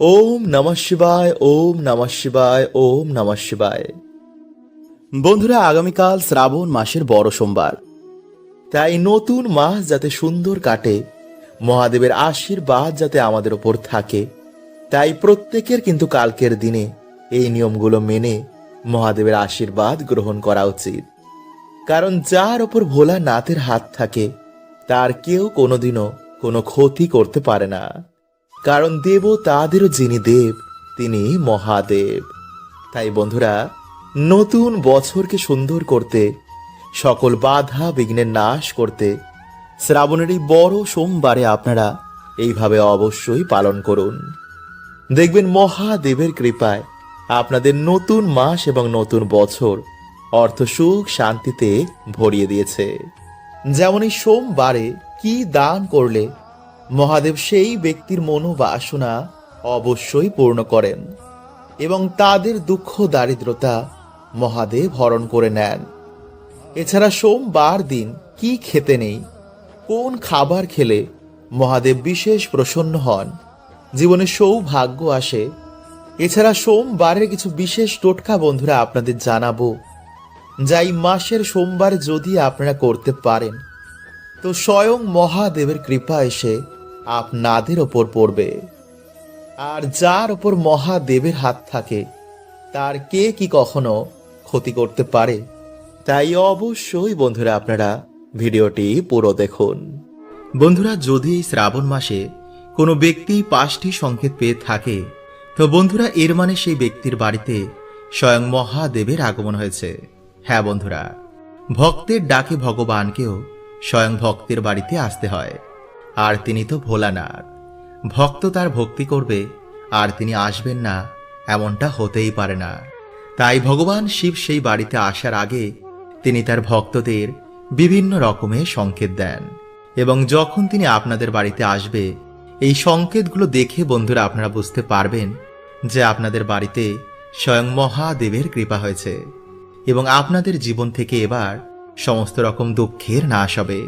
ওম নমঃ শিবায়, ওম নমঃ শিবায়, ওম নমঃ শিবায়। বন্ধুরা, আগামীকাল শ্রাবণ মাসের বড় সোমবার। তাই নতুন মাস যাতে সুন্দর কাটে, মহাদেবের আশীর্বাদ যাতে আমাদের ওপর থাকে, তাই প্রত্যেকের কিন্তু কালকের দিনে এই নিয়মগুলো মেনে মহাদেবের আশীর্বাদ গ্রহণ করা উচিত। কারণ যার ওপর ভোলা নাথের হাত থাকে, তার কেউ কোনোদিনও কোনো ক্ষতি করতে পারে না। কারণ দেব তাদেরও যিনি দেব তিনি মহাদেব। তাই বন্ধুরা, নতুন বছরকে সুন্দর করতে, সকল বাধা বিঘ্নের নাশ করতে, শ্রাবণের এই বড় সোমবারে আপনারা এইভাবে অবশ্যই পালন করুন। দেখবেন মহাদেবের কৃপায় আপনাদের নতুন মাস এবং নতুন বছর অর্থ সুখ শান্তিতে ভরিয়ে দিয়েছে। যেমন এই সোমবারে কি দান করলে মহাদেব সেই ব্যক্তির মনোবাসনা অবশ্যই পূর্ণ করেন এবং তাদের দুঃখ দারিদ্রতা মহাদেব হরণ করে নেন। এছাড়া সোমবার দিন কি খেতে নেই, কোন খাবার খেলে মহাদেব বিশেষ প্রসন্ন হন, জীবনে সৌভাগ্য আসে। এছাড়া সোমবারের কিছু বিশেষ টোটকা বন্ধুরা আপনাদের জানাব যাই মাসের সোমবার যদি আপনারা করতে পারেন। তো স্বয়ং মহাদেবের কৃপা এসে আপনাদের ওপর পড়বে। আর যার ওপর মহাদেবের হাত থাকে, তার কে কি কখনো ক্ষতি করতে পারে? তাই অবশ্যই বন্ধুরা আপনারা ভিডিওটি পুরো দেখুন। বন্ধুরা, যদি এই শ্রাবণ মাসে কোনো ব্যক্তি পাঁচটি সংকেত পেয়ে থাকে, তো বন্ধুরা এর মানে সেই ব্যক্তির বাড়িতে স্বয়ং মহাদেবের আগমন হয়েছে। হ্যাঁ বন্ধুরা, ভক্তের ডাকে ভগবানকেও স্বয়ং ভক্তের বাড়িতে আসতে হয়। আর তিনি তো ভোলানাথ। ভক্ত তার ভক্তি করবে, আর তিনি আসবেন না, এমনটা হতেই পারে না। তাই ভগবান শিব সেই বাড়িতে আসার আগে তিনি তার ভক্তদের বিভিন্ন রকমের সংকেত দেন এবং যখন তিনি আপনাদের বাড়িতে আসবে, এই সংকেতগুলো দেখে বন্ধুরা আপনারা বুঝতে পারবেন যে আপনাদের বাড়িতে স্বয়ং মহাদেবের কৃপা হয়েছে এবং আপনাদের জীবন থেকে এবার সমস্ত রকম দুঃখের নাশ হবে।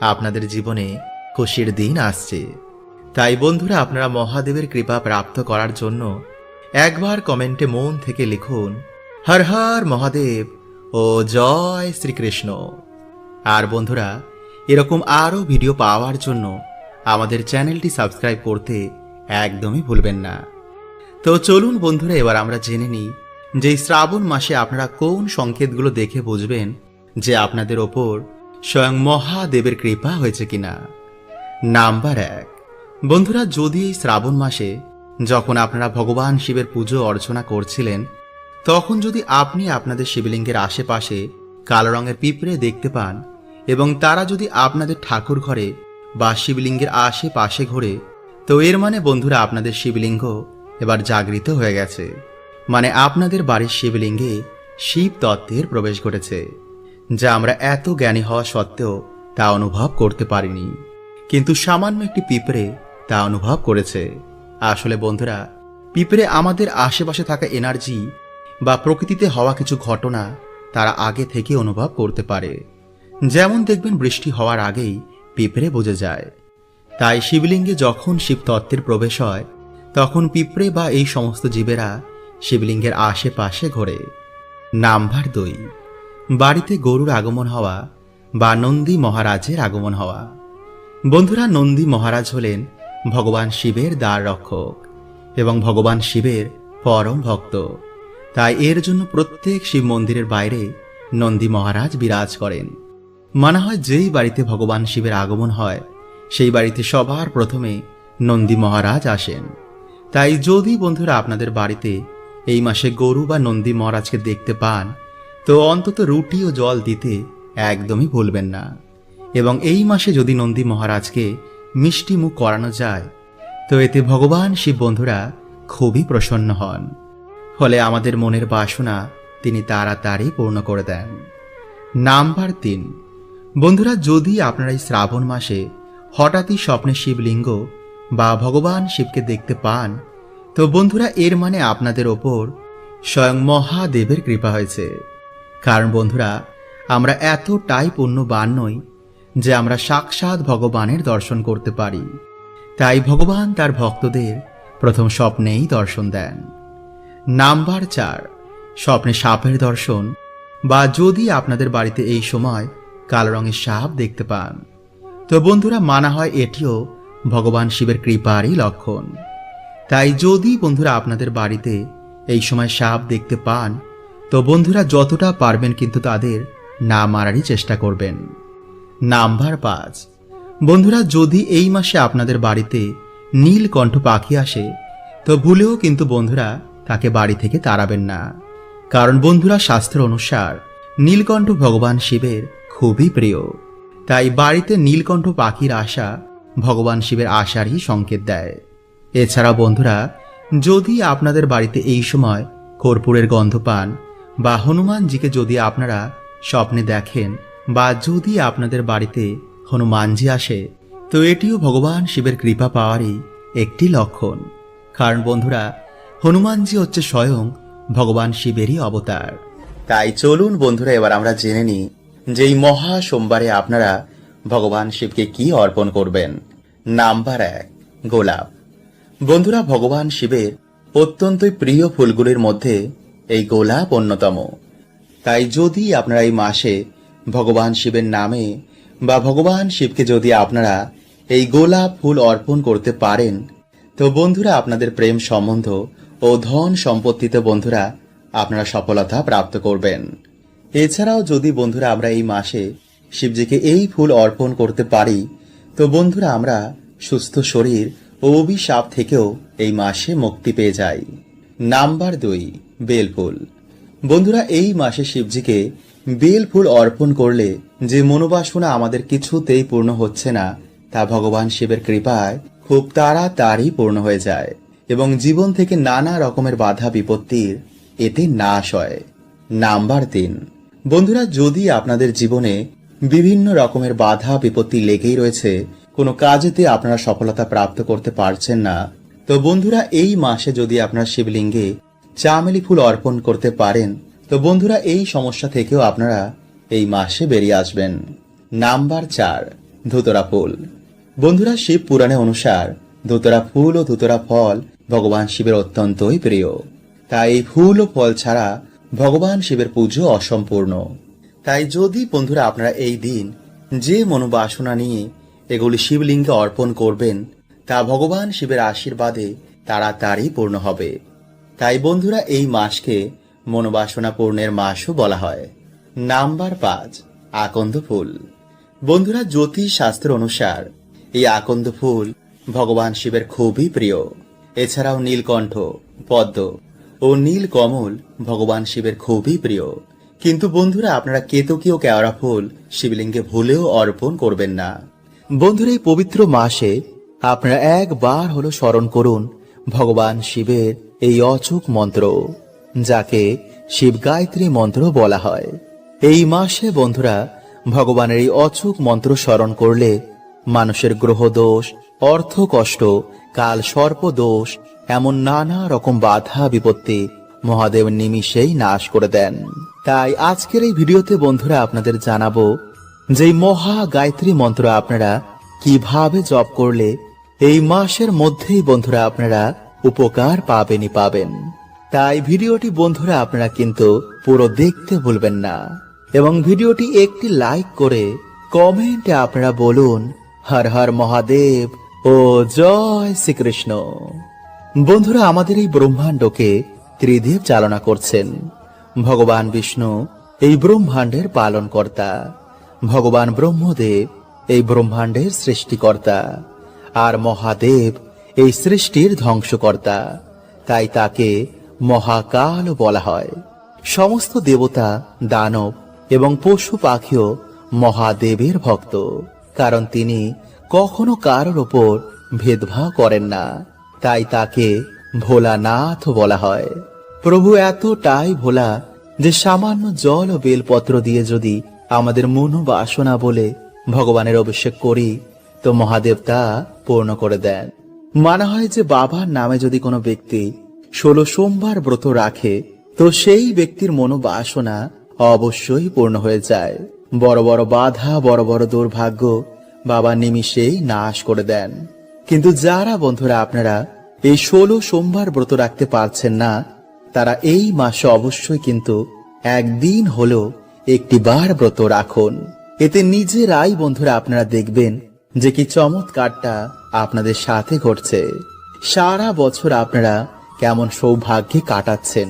আপনাদের জীবনে খুশির দিন আসছে। তাই বন্ধুরা, আপনারা মহাদেবের কৃপা প্রাপ্ত করার জন্য একবার কমেন্টে মন থেকে লিখুন, হর হর মহাদেব ও জয় শ্রীকৃষ্ণ। আর বন্ধুরা, এরকম আরও ভিডিও পাওয়ার জন্য আমাদের চ্যানেলটি সাবস্ক্রাইব করতে একদমই ভুলবেন না। তো চলুন বন্ধুরা, এবার আমরা জেনে নিই যে শ্রাবণ মাসে আপনারা কোন সংকেতগুলো দেখে বুঝবেন যে আপনাদের ওপর স্বয়ং মহাদেবের কৃপা হয়েছে কিনা। নাম্বার এক। বন্ধুরা, যদি এই শ্রাবণ মাসে যখন আপনারা ভগবান শিবের পুজো অর্চনা করছিলেন, তখন যদি আপনি আপনাদের শিবলিঙ্গের আশেপাশে কালো রঙের পিঁপড়ে দেখতে পান এবং তারা যদি আপনাদের ঠাকুর ঘরে বা শিবলিঙ্গের আশেপাশে ঘোরে, তো এর মানে বন্ধুরা, আপনাদের শিবলিঙ্গ এবার জাগৃত হয়ে গেছে। মানে আপনাদের বাড়ির শিবলিঙ্গে শিব তত্ত্বের প্রবেশ ঘটেছে, যা আমরা এত জ্ঞানী হওয়া সত্ত্বেও তা অনুভব করতে পারিনি। কিন্তু সামান্য একটি পিঁপড়ে তা অনুভব করেছে। আসলে বন্ধুরা, পিঁপড়ে আমাদের আশেপাশে থাকা এনার্জি বা প্রকৃতিতে হওয়া কিছু ঘটনা তারা আগে থেকে অনুভব করতে পারে। যেমন দেখবেন বৃষ্টি হওয়ার আগেই পিঁপড়ে বোঝে যায়। তাই শিবলিঙ্গে যখন শিব তত্ত্বের প্রবেশ হয়, তখন পিঁপড়ে বা এই সমস্ত জীবেরা শিবলিঙ্গের আশেপাশে ঘোরে। নাম্বার দুই। বাড়িতে গরুর আগমন হওয়া বা নন্দী মহারাজের আগমন হওয়া। বন্ধুরা নন্দী মহারাজ হলেন ভগবান শিবের দ্বার রক্ষক এবং ভগবান শিবের পরম ভক্ত। তাই এর জন্য প্রত্যেক শিব মন্দিরের বাইরে নন্দী মহারাজ বিরাজ করেন। মানা হয় যেই বাড়িতে ভগবান শিবের আগমন হয়, সেই বাড়িতে সবার প্রথমে নন্দী মহারাজ আসেন। তাই যদি বন্ধুরা আপনাদের বাড়িতে এই মাসে গরু বা নন্দী মহারাজকে দেখতে পান, তো অন্তত রুটি ও জল দিতে একদমই ভুলবেন না। এবং এই মাসে যদি নন্দী মহারাজকে মিষ্টি মুখ করানো যায়, তো এতে ভগবান শিব বন্ধুরা খুবই প্রসন্ন হন। ফলে আমাদের মনের বাসনা তিনি তাড়াতাড়ি পূর্ণ করে দেন। নাম্বার তিন। বন্ধুরা, যদি আপনারা এই শ্রাবণ মাসে হঠাৎই স্বপ্নে শিবলিঙ্গ বা ভগবান শিবকে দেখতে পান, তো বন্ধুরা, এর মানে আপনাদের ওপর স্বয়ং মহাদেবের কৃপা হয়েছে। কারণ বন্ধুরা, আমরা এতটাই পুণ্যবান নই যে আমরা সাক্ষাৎ ভগবানের দর্শন করতে পারি। তাই ভগবান তার ভক্তদের প্রথম স্বপ্নেই দর্শন দেন। নাম্বার চার, স্বপ্নে সাপের দর্শন বা যদি আপনাদের বাড়িতে এই সময় কালো রঙের সাপ দেখতে পান। তো বন্ধুরা, মানা হয় এটিও ভগবান শিবের কৃপারই লক্ষণ। তাই যদি বন্ধুরা আপনাদের বাড়িতে এই সময় সাপ দেখতে পান, তো বন্ধুরা যতটা পারবেন কিন্তু তাদের না মারারই চেষ্টা করবেন। নাম্বার পাঁচ। বন্ধুরা, যদি এই মাসে আপনাদের বাড়িতে নীলকণ্ঠ পাখি আসে, তো ভুলেও কিন্তু বন্ধুরা তাকে বাড়ি থেকে তাড়াবেন না। কারণ বন্ধুরা শাস্ত্র অনুসার নীলকণ্ঠ ভগবান শিবের খুবই প্রিয়। তাই বাড়িতে নীলকণ্ঠ পাখির আশা ভগবান শিবের আশারই সংকেত দেয়। এছাড়া বন্ধুরা, যদি আপনাদের বাড়িতে এই সময় কর্পূরের গন্ধ পান বা হনুমানজিকে যদি আপনারা স্বপ্নে দেখেন বা যদি আপনাদের বাড়িতে হনুমানজি আসে, তো এটিও ভগবান শিবের কৃপা পাওয়ারই একটি লক্ষণ। কারণ বন্ধুরা, হনুমানজি হচ্ছে স্বয়ং ভগবান শিবেরই অবতার। তাই চলুন বন্ধুরা, এবার আমরা জেনে নিই যে এই মহা সোমবারে আপনারা ভগবান শিবকে কি অর্পণ করবেন। নাম্বার এক, গোলাপ। বন্ধুরা, ভগবান শিবের অত্যন্তই প্রিয় ফুলগুলির মধ্যে এই গোলাপ অন্যতম। তাই যদি আপনারা এই মাসে ভগবান শিবের নামে বা ভগবান শিবকে যদি আপনারা এই গোলাপ ফুল অর্পণ করতে পারেন, তো বন্ধুরা আপনাদের প্রেম সম্বন্ধ ও ধন সম্পত্তিতে বন্ধুরা আপনারা সফলতা প্রাপ্ত করবেন। এছাড়াও যদি বন্ধুরা আমরা এই মাসে শিবজিকে এই ফুল অর্পণ করতে পারি, তো বন্ধুরা আমরা সুস্থ শরীর ও অভিশাপ থেকেও এই মাসে মুক্তি পেয়ে যাই। নাম্বার দুই, বেলফুল। বন্ধুরা এই মাসে শিবজিকে বেল ফুল অর্পণ করলে যে মনোবাসনা আমাদের কিছুতেই পূর্ণ হচ্ছে না, তা ভগবান শিবের কৃপায় খুব তাড়াতাড়ি পূর্ণ হয়ে যায় এবং জীবন থেকে নানা রকমের বাধা বিপত্তির এতে নাশ হয়। নাম্বার তিন। বন্ধুরা, যদি আপনাদের জীবনে বিভিন্ন রকমের বাধা বিপত্তি লেগেই রয়েছে, কোনো কাজেতে আপনারা সফলতা প্রাপ্ত করতে পারছেন না, তো বন্ধুরা, এই মাসে যদি আপনারা শিবলিঙ্গে চামেলি ফুল অর্পণ করতে পারেন তো বন্ধুরা, এই সমস্যা থেকেও আপনারা এই মাসে বেরিয়ে আসবেন। নাম্বার চার, ধুতরা ফুল। বন্ধুরা, শিব পুরাণে অনুসার ধুতরা ফুল ও ধুতরা ফল ভগবান শিবের অত্যন্তই প্রিয়। তাই ফুল ও ফল ছাড়া ভগবান শিবের পুজো অসম্পূর্ণ। তাই যদি বন্ধুরা আপনারা এই দিন যে মনোবাসনা নিয়ে এগুলি শিবলিঙ্গে অর্পণ করবেন, তা ভগবান শিবের আশীর্বাদে তাড়াতাড়ি পূর্ণ হবে। তাই বন্ধুরা, এই মাসকে মনোবাসনা পূর্ণের মাসও বলা হয়। নাম্বার পাঁচ, আকন্দ ফুল। বন্ধুরা, জ্যোতিষ শাস্ত্র অনুসার এই আকন্দ ফুল ভগবান শিবের খুবই প্রিয়। এছাড়াও নীলকণ্ঠ, পদ্ম ও নীল কমল ভগবান শিবের খুবই প্রিয়। কিন্তু বন্ধুরা, আপনারা কেতকীয় কেওড়া ফুল শিবলিঙ্গে ভুলেও অর্পণ করবেন না। বন্ধুরা, এই পবিত্র মাসে আপনারা একবার হলো স্মরণ করুন ভগবান শিবের এই অচুক মন্ত্র। যাকে শিব গায়ত্রী মন্ত্র বলা হয়। এই মাসে বন্ধুরা, ভগবানের এই অচুক মন্ত্র স্মরণ করলে মানুষের গ্রহ দোষ, অর্থ কষ্ট, কাল সর্প দোষ, এমন নানা রকম বাধা, বিপত্তি মহাদেব নিমিষেই নাশ করে দেন। তাই আজকের এই ভিডিওতে বন্ধুরা আপনাদের জানাব যে মহা গায়ত্রী মন্ত্র আপনারা কীভাবে জপ করলে এই মাসের মধ্যেই বন্ধুরা আপনারা উপকার পাবেনই পাবেন। তাই ভিডিওটি বন্ধুরা আপনারা কিন্তু পুরো দেখতে ভুলবেন না। এবং ভিডিওটি একটি লাইক করে কমেন্টে আপনারা বলুন, হর হর মহাদেব ও জয় শ্রীকৃষ্ণ। বন্ধুরা, আমাদের এই ব্রহ্মাণ্ডকে ত্রিদেব চালনা করছেন। ভগবান বিষ্ণু এই ব্রহ্মাণ্ডের পালনকর্তা। ভগবান ব্রহ্মদেব এই ব্রহ্মাণ্ডের সৃষ্টিকর্তা। আর মহাদেব এই সৃষ্টির ধ্বংসকর্তা। তাই তাকে মহাকাল বলা হয়। সমস্ত দেবতা, দানব এবং পশু পাখিও মহাদেবের ভক্ত, কারণ তিনি কখনো কারোর ওপর ভেদভাব করেন না। তাই তাকে ভোলানাথ বলা হয়। প্রভু, এতটাই ভোলা যে সামান্য জল ও বেলপত্র দিয়ে যদি আমাদের মনোবাসনা বলে ভগবানের অভিষেক করি, তো মহাদেব তা পূর্ণ করে দেন। মানা হয় যে বাবার নামে যদি কোনো ব্যক্তি ষোলো সোমবার ব্রত রাখে, তো সেই ব্যক্তির মনোবাসনা অবশ্যই পূর্ণ হয়ে যায়। বড় বড় বাধা, বড় বড় দুর্ভাগ্য বাবা নিমিষেই নাশ করে দেন। কিন্তু যারা বন্ধুরা আপনারা এই ষোলো সোমবার ব্রত রাখতে পারছেন না, তারা এই মাসে অবশ্যই কিন্তু একদিন হলো একটি বার ব্রত রাখুন। এতে নিজেরাই বন্ধুরা আপনারা দেখবেন যে কি চমৎকারটা আপনাদের সাথে ঘটছে। সারা বছর আপনারা কেমন সৌভাগ্যে কাটাচ্ছেন।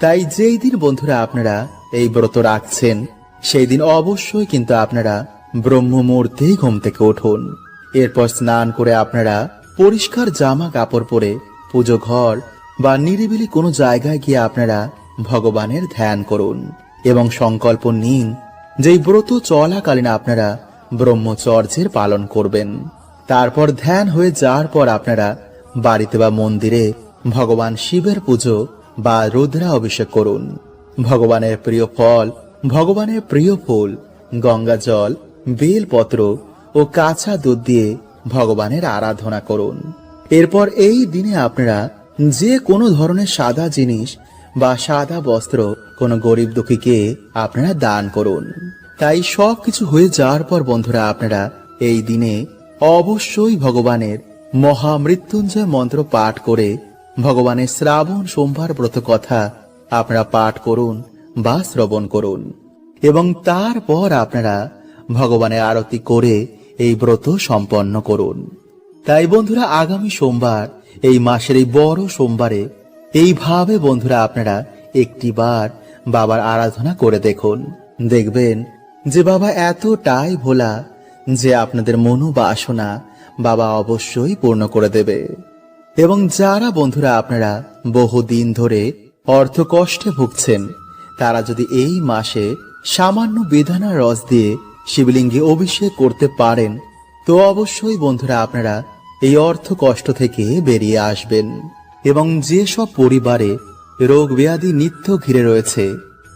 তাই যেই দিন বন্ধুরা আপনারা এই ব্রত রাখছেন, সেই দিন অবশ্যই কিন্তু আপনারা ব্রহ্ম ঘুম থেকে উঠুন। এরপর স্নান করে আপনারা পরিষ্কার জামা কাপড় পরে পুজো ঘর বা নিরিবিলি কোনো জায়গায় গিয়ে আপনারা ভগবানের ধ্যান করুন এবং সংকল্প নিন যেই ব্রত চলাকালীন আপনারা ব্রহ্মচর্যের পালন করবেন। তারপর ধ্যান হয়ে যাওয়ার পর আপনারা বাড়িতে বা মন্দিরে ভগবান শিবের পুজো বা রুদ্রা অভিষেক করুন। ভগবানের প্রিয় ফল, ভগবানের প্রিয় ফুল, গঙ্গা জল, বেলপত্র ও কাঁচা দুধ দিয়ে ভগবানের আরাধনা করুন। এরপর এই দিনে আপনারা যে কোনো ধরনের সাদা জিনিস বা সাদা বস্ত্র কোনো গরিব দুঃখীকে আপনারা দান করুন। তাই সব কিছু হয়ে যাওয়ার পর বন্ধুরা আপনারা এই দিনে অবশ্যই ভগবানের মহামৃত্যুঞ্জয় মন্ত্র পাঠ করে ভগবানের শ্রাবণ সোমবার ব্রত কথা আপনারা পাঠ করুন বা শ্রবণ করুন। এবং তারপর আপনারা ভগবানের আরতি করে এই ব্রত সম্পন্ন করুন। তাই বন্ধুরা, আগামী সোমবার, এই মাসের এই বড় সোমবারে, এইভাবে বন্ধুরা আপনারা একটিবার বাবার আরাধনা করে দেখুন। দেখবেন যে বাবা এতটাই ভোলা যে আপনাদের মনোবাসনা বাবা অবশ্যই পূর্ণ করে দেবে। এবং যারা বন্ধুরা আপনারা বহুদিন ধরে অর্থ কষ্টে ভুগছেন, তারা যদি এই মাসে সামান্য বেদানা রস দিয়ে শিবলিঙ্গে অভিষেক করতে পারেন, তো অবশ্যই বন্ধুরা আপনারা এই অর্থ কষ্ট থেকে বেরিয়ে আসবেন। এবং যেসব পরিবারে রোগ ব্যাধি নিত্য ঘিরে রয়েছে,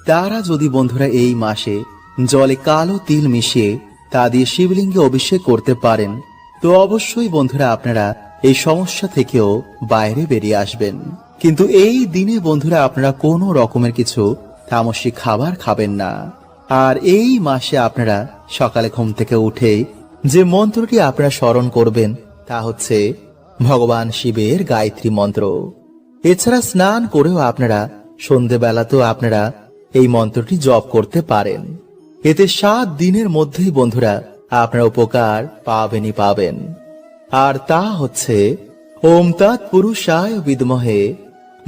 তারা যদি বন্ধুরা এই মাসে জলে কালো তিল মিশিয়ে তা দিয়ে শিবলিঙ্গে অভিষেক করতে পারেন, তো অবশ্যই বন্ধুরা আপনারা এই সমস্যা থেকেও বাইরে বেরিয়ে আসবেন। কিন্তু এই দিনে বন্ধুরা আপনারা কোনো রকমের কিছু তামসিক খাবার খাবেন না। আর এই মাসে আপনারা সকালে ঘুম থেকে উঠেই যে মন্ত্রটি আপনারা স্মরণ করবেন, তা হচ্ছে ভগবান শিবের গায়ত্রী মন্ত্র। এছাড়া স্নান করেও আপনারা সন্ধেবেলাতেও আপনারা এই মন্ত্রটি জপ করতে পারেন। এতে সাত দিনের মধ্যেই বন্ধুরা আপনারা উপকার পাবেনই পাবেন। আর তা হচ্ছে, ওম তৎ পুরুষায় বিদমহে,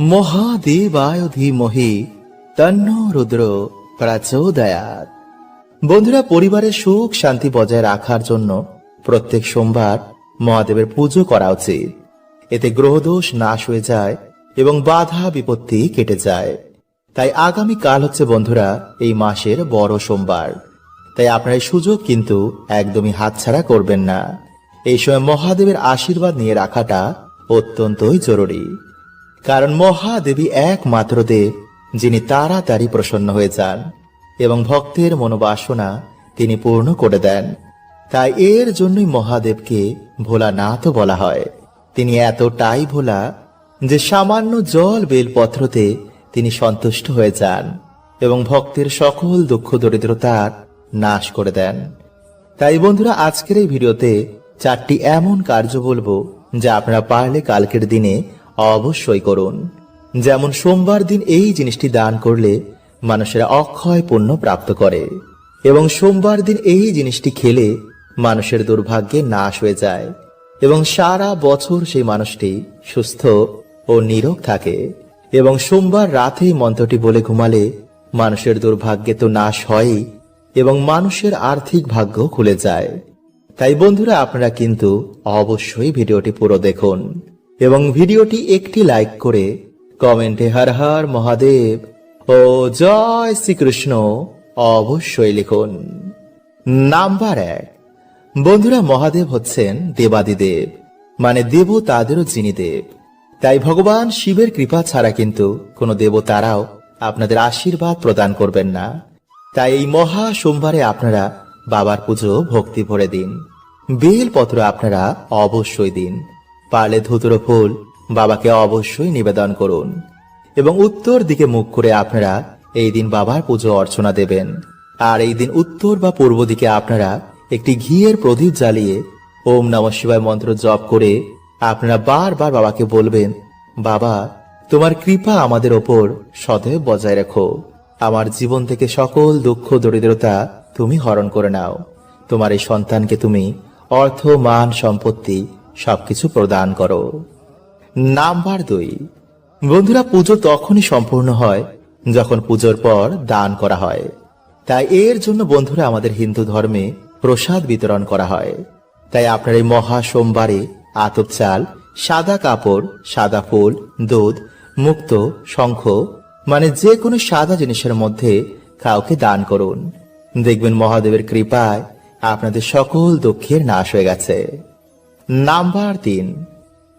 মহাদেবায় ধীমহি, তন্ন রুদ্র প্রচোদয়াত বন্ধুরা, পরিবারের সুখ শান্তি বজায় রাখার জন্য প্রত্যেক সোমবার মহাদেবের পুজো করা উচিত। এতে গ্রহদোষ নাশ হয়ে যায় এবং বাধা বিপত্তি কেটে যায়। তাই আগামী কাল হচ্ছে বন্ধুরা, এই মাসের বড় সোমবার। তাই আপনার সুযোগ কিন্তু একদমই হাতছাড়া করবেন না। এই সময় মহাদেবের আশীর্বাদ নিয়ে রাখাটা অত্যন্তই জরুরি। কারণ মহাদেবী একমাত্র দেব, যিনি তাড়াতাড়ি প্রসন্ন হয়ে যান এবং ভক্তের মনোবাসনা তিনি পূর্ণ করে দেন। তাই এর জন্যই মহাদেবকে ভোলা না তো বলা হয়। তিনি এতটাই ভোলা যে সামান্য জল বেলপত্রতে তিনি সন্তুষ্ট হয়ে যান এবং ভক্তের সকল দুঃখ দরিদ্রতার নাশ করে দেন। তাই বন্ধুরা, আজকের এই ভিডিওতে চারটি এমন কার্য বলব যা আপনারা পারলে কালকের দিনে অবশ্যই করুন। যেমন সোমবার দিন এই জিনিসটি দান করলে মানুষেরা অক্ষয় পুণ্য প্রাপ্ত করে এবং সোমবার দিন এই জিনিসটি খেলে মানুষের দুর্ভাগ্যে নাশ হয়ে যায় এবং সারা বছর সেই মানুষটি সুস্থ ও নিরোগ থাকে এবং সোমবার রাতেই মন্ত্রটি বলে ঘুমালে মানুষের দুর্ভাগ্যে তো নাশ হয়ই এবং মানুষের আর্থিক ভাগ্য খুলে যায়। তাই বন্ধুরা আপনারা কিন্তু অবশ্যই ভিডিওটি পুরো দেখুন এবং ভিডিওটি একটি লাইক করে কমেন্টে হর হর মহাদেব ও জয় শ্রীকৃষ্ণ অবশ্যই লিখুন। নাম্বার এক। বন্ধুরা মহাদেব হচ্ছেন দেবাদিদেব মানে দেব তাদেরও যিনি দেব। তাই ভগবান শিবের কৃপা ছাড়া কিন্তু কোনো দেবতারাও আপনাদের আশীর্বাদ প্রদান করবেন না। তাই এই মহা সোমবারে আপনারা বাবার পুজো ভক্তি ভরে দিন। বেলপত্র আপনারা অবশ্যই দিন। পারলে ধুতুরো ফুল বাবাকে অবশ্যই নিবেদন করুন। এবং উত্তর দিকে মুখ করে আপনারা এই দিন বাবার পুজো অর্চনা দেবেন। আর এই দিন উত্তর বা পূর্ব দিকে আপনারা একটি ঘিয়ের প্রদীপ জ্বালিয়ে ওম নম শিবায় মন্ত্র জপ করে আপনারা বারবার বাবাকে বলবেন, বাবা, তোমার কৃপা আমাদের ওপর সদয় বজায় রাখো। আমার জীবন থেকে সকল দুঃখ, দরিদ্রতা তুমি হরণ করে নাও। তোমার এই সন্তানকে তুমি অর্থ, মান, সম্পত্তি সবকিছু প্রদান করো। নাম্বার দুই। বন্ধুরা, পুজো তখনই সম্পূর্ণ হয় যখন পুজোর পর দান করা হয়। তাই এর জন্য বন্ধুরা, আমাদের হিন্দু ধর্মে প্রসাদ বিতরণ করা হয়। তাই আপনার এই মহা সোমবারে আতপ চাল, সাদা কাপড়, সাদা ফুল, দুধ, মুক্ত, শঙ্খ মানে যে কোনো সাদা জিনিসের মধ্যে কাউকে দান করুন। দেখবেন মহাদেবের কৃপায় আপনাদের সকল দুঃখের নাশ হয়ে গেছে। নাম্বার তিন।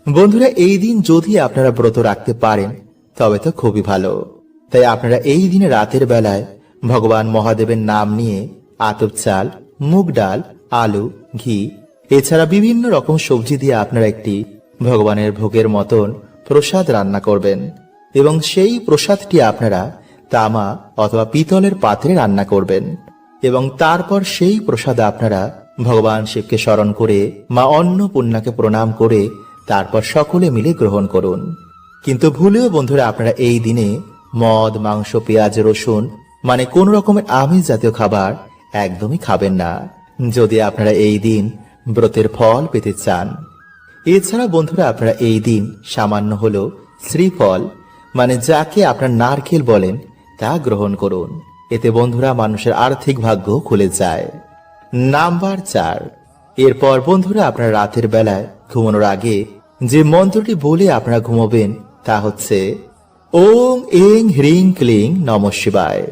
বন্ধুরা, এই দিন যদি আপনারা ব্রত রাখতে পারেন, তবে তো খুবই ভালো। তাই আপনারা এই দিনে রাতের বেলায় ভগবান মহাদেবের নাম নিয়ে আতপ চাল, মুগ ডাল, আলু, ঘি, এছাড়া বিভিন্ন রকম সবজি দিয়ে আপনারা একটি ভগবানের ভোগের মতন প্রসাদ রান্না করবেন এবং সেই প্রসাদটি আপনারা তামা অথবা পিতলের পাত্রে রান্না করবেন। এবং তারপর সেই প্রসাদ আপনারা ভগবান শিবকে স্মরণ করে মা অন্নপূর্ণাকে প্রণাম করে তারপর সকলে মিলে গ্রহণ করুন। কিন্তু ভুলেও বন্ধুরা আপনারা এই দিনে মদ, মাংস, পেঁয়াজ, রসুন মানে কোন রকমের আমিষ জাতীয় খাবার একদমই খাবেন না। যদি আপনারা এই দিন ব্রতের ফল পেতে চান। এছাড়া বন্ধুরা আপনারা এই দিন সামান্য হল শ্রীফল মানে যাকে আপনার নারকেল বলেন, তা গ্রহণ করুন। এতে বন্ধুরা মানুষের আর্থিক ভাগ্য খুলে যায়। নাম্বার চার। এরপর বন্ধুরা আপনার রাতের বেলায় ঘুমানোর আগে যে মন্ত্রটি বলে আপনারা ঘুমাবেন তা হচ্ছে ওং এং হ্রিং ক্লিং নম শিবায়।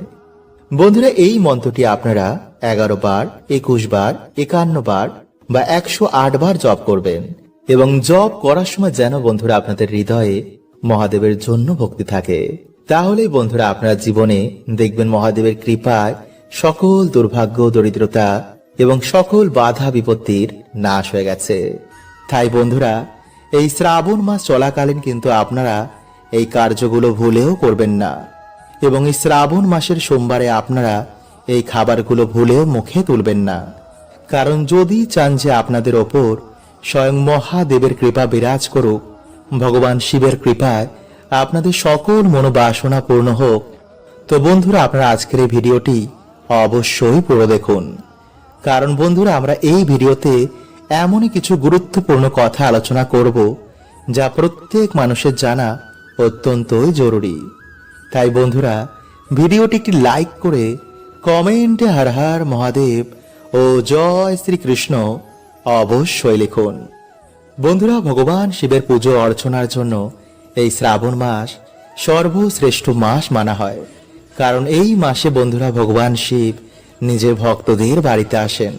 বন্ধুরা, এই মন্ত্রটি আপনারা এগারো বার, একুশ বার, একান্ন বার বা একশো আট বার জপ করবেন এবং জপ করার সময় যেন বন্ধুরা আপনাদের হৃদয়ে মহাদেবের জন্য ভক্তি থাকে। তাহলেই বন্ধুরা আপনার জীবনে দেখবেন মহাদেবের কৃপায় সকল দুর্ভাগ্য, দরিদ্রতা এবং সকল বাধা, বিপত্তির নাশ হয়ে গেছে। তাই বন্ধুরা, এই শ্রাবণ মাস চলাকালীন কিন্তু আপনারা এই কার্যগুলো ভুলেও করবেন না এবং এই শ্রাবণ মাসের সোমবারে আপনারা এই খাবারগুলো ভুলেও মুখে তুলবেন না। কারণ যদি চান যে আপনাদের ওপর স্বয়ং মহাদেবের কৃপা বিরাজ করুক, ভগবান শিবের কৃপায় আপনাদের সকল মনোবাসনা পূর্ণ হোক। তো বন্ধুরা, আপনারা আজকের এই ভিডিওটি অবশ্যই পুরো দেখুন। কারণ বন্ধুরা, আমরা এই ভিডিওতে এমনই কিছু গুরুত্বপূর্ণ কথা আলোচনা করব, যা প্রত্যেক মানুষের জানা অত্যন্তই জরুরি। তাই বন্ধুরা, ভিডিওটি একটি লাইক করে কমেন্টে হর হর মহাদেব ও জয় শ্রীকৃষ্ণ অবশ্যই লিখুন। বন্ধুরা, ভগবান শিবের পুজো অর্চনার জন্য এই শ্রাবণ মাস সর্বশ্রেষ্ঠ মাস মানা হয়। কারণ এই মাসে বন্ধুরা ভগবান শিব নিজের ভক্তদের বাড়িতে আসেন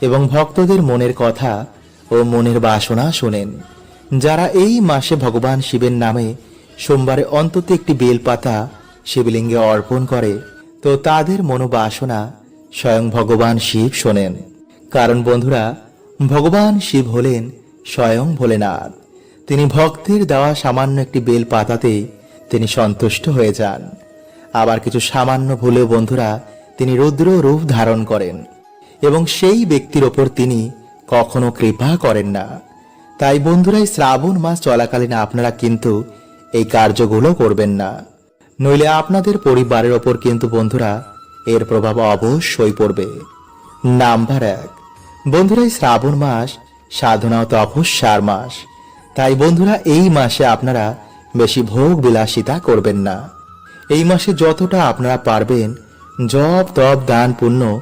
এবং ভক্তদের মনের কথা ও মনের বাসনা শোনেন। যারা এই মাসে ভগবান শিবের নামে সোমবারে অন্তত একটি বেলপাতা শিবলিঙ্গে অর্পণ করে, তো তাদের মনোবাসনা স্বয়ং ভগবান শিব শোনেন। কারণ বন্ধুরা, ভগবান শিব হলেন স্বয়ং ভোলেনাথ। তিনি ভক্তের দেওয়া সামান্য একটি বেল পাতাতে তিনি সন্তুষ্ট হয়ে যান। আবার কিছু সামান্য ভুলেও বন্ধুরা তিনি রুদ্র রূপ ধারণ করেন এবং সেই ব্যক্তির ওপর তিনি কখনো কৃপা করেন না। তাই বন্ধুরাই শ্রাবণ মাস চলাকালীন আপনারা কিন্তু এই কার্যগুলো করবেন না। নইলে আপনাদের পরিবারের ওপর কিন্তু বন্ধুরা এর প্রভাব অবশ্যই পড়বে। নাম্বার এক। বন্ধুরাই শ্রাবণ মাস সাধনা তপস্যার মাস। তাই বন্ধুরা, এই মাসে আপনারা বেশি ভোগ বিলাসিতা করবেন না। এই মাসে যতটা আপনারা পারবেন জপ তপ দান পুণ্য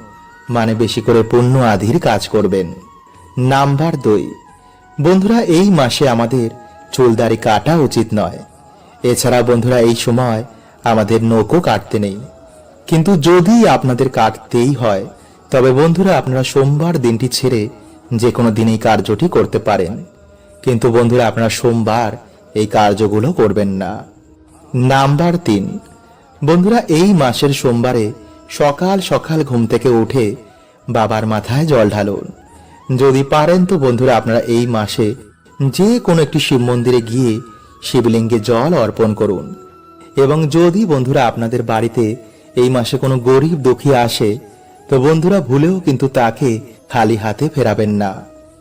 মানে বেশি করে পুণ্য আধির কাজ করবেন। নাম্বার দুই, বন্ধুরা, এই মাসে আমাদের চুলদারি কাটা উচিত নয়। এছাড়া বন্ধুরা, এই সময় আমাদের নৌকো কাটতে নেই। কিন্তু যদি আপনাদের কাটতেই হয়, তবে বন্ধুরা, আপনারা সোমবার দিনটি ছেড়ে যে কোনো দিনেই কার্যটি করতে পারেন। কিন্তু বন্ধুরা, আপনারা সোমবার এই কার্যগুলো করবেন না। নাম্বার তিন বন্ধুরা, এই মাসের সোমবারে সকাল সকাল ঘুম থেকে উঠে বাবার মাথায় জল ঢালুন। যদি পারেন তো বন্ধুরা, আপনারা এই মাসে যে কোনো একটি শিব মন্দিরে গিয়ে শিবলিঙ্গে জল অর্পণ করুন। এবং যদি বন্ধুরা, আপনাদের বাড়িতে এই মাসে কোনো গরিব দুঃখী আসে, তো বন্ধুরা ভুলেও কিন্তু তাকে খালি হাতে ফেরাবেন না।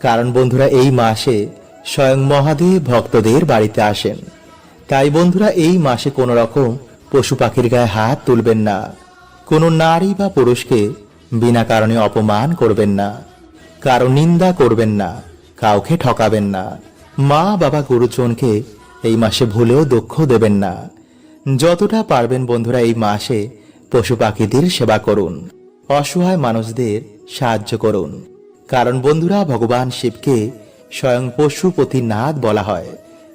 কারণ বন্ধুরা, এই মাসে স্বয়ং মহাদেব ভক্তদের বাড়িতে আসেন। তাই বন্ধুরা, এই মাসে কোনো রকম পশু পাখির গায়ে হাত তুলবেন না। কোনো নারী বা পুরুষকে বিনা কারণে অপমান করবেন না। কারও নিন্দা করবেন না, কাউকে ঠকাবেন না। মা বাবা গুরুজনকে এই মাসে ভুলেও দুঃখ দেবেন না। যতটা পারবেন বন্ধুরা, এই মাসে পশু পাখিদের সেবা করুন। অসহায় মানুষদের সাহায্য করুন। কারণ বন্ধুরা, ভগবান শিবকে স্বয়ং পশুপতিনাথ বলা হয়।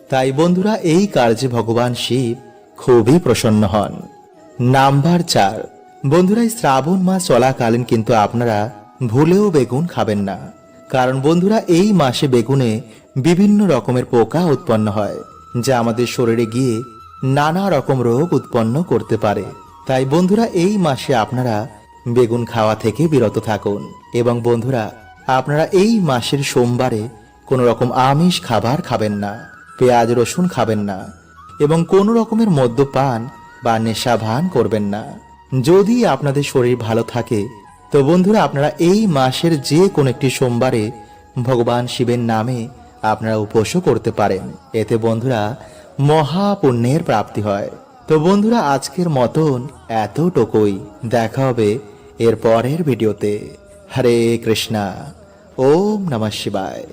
তাই বন্ধুরা, এই কার্যে ভগবান শিব খুবই প্রসন্ন হন। নাম্বার চার। বন্ধুরা শ্রাবণ মাস চলাকালীন কিন্তু আপনারা ভুলেও বেগুন খাবেন না। কারণ বন্ধুরা, এই মাসে বেগুনে বিভিন্ন রকমের পোকা উৎপন্ন হয়, যা আমাদের শরীরে গিয়ে নানা রকম রোগ উৎপন্ন করতে পারে। তাই বন্ধুরা, এই মাসে আপনারা বেগুন খাওয়া থেকে বিরত থাকুন। এবং বন্ধুরা, আপনারা এই মাসের সোমবারে কোনো রকম আমিষ খাবার খাবেন না, পেঁয়াজ রসুন খাবেন না এবং কোনো রকমের মদ্যপান বা নেশা ভান করবেন না। যদি আপনাদের শরীর ভালো থাকে, তো বন্ধুরা আপনারা এই মাসের যে কোনো একটি সোমবারে ভগবান শিবের নামে আপনারা উপোসও করতে পারেন। এতে বন্ধুরা মহাপুণ্যের প্রাপ্তি হয়। তো বন্ধুরা আজকের মতন এতটুকুই। দেখা হবে এর পরের ভিডিওতে। হরে কৃষ্ণা। ওম নমঃ শিবায়।